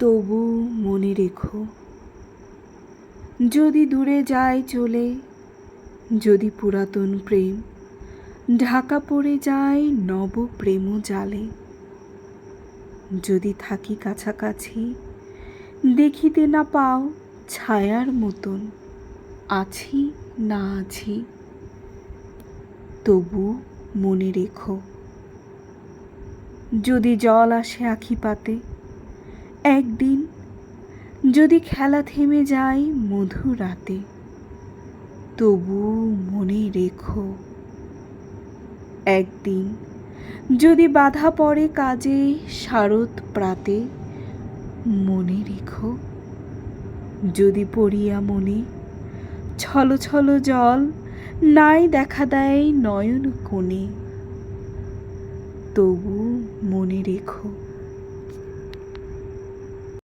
তবু মনে রেখো, যদি দূরে যায় চলে, যদি পুরাতন প্রেম ঢাকা পড়ে যায় নব প্রেম জালে, যদি থাকি কাছাকাছি দেখিতে না পাও ছায়ার মতন, আছি না আছি, তবু মনে রেখো, যদি জল আসে আখি পাতে একদিন যদি খেলা থেমে যায় মধু রাতে, তবু মনে রেখো, একদিন যদি বাধা পড়ে কাজে শারদ প্রাতে, মনে রেখো, যদি পড়িয়া মনে ছল ছল জল নাই দেখা দেয় নয়ন কোণে, তবু মনে রেখো।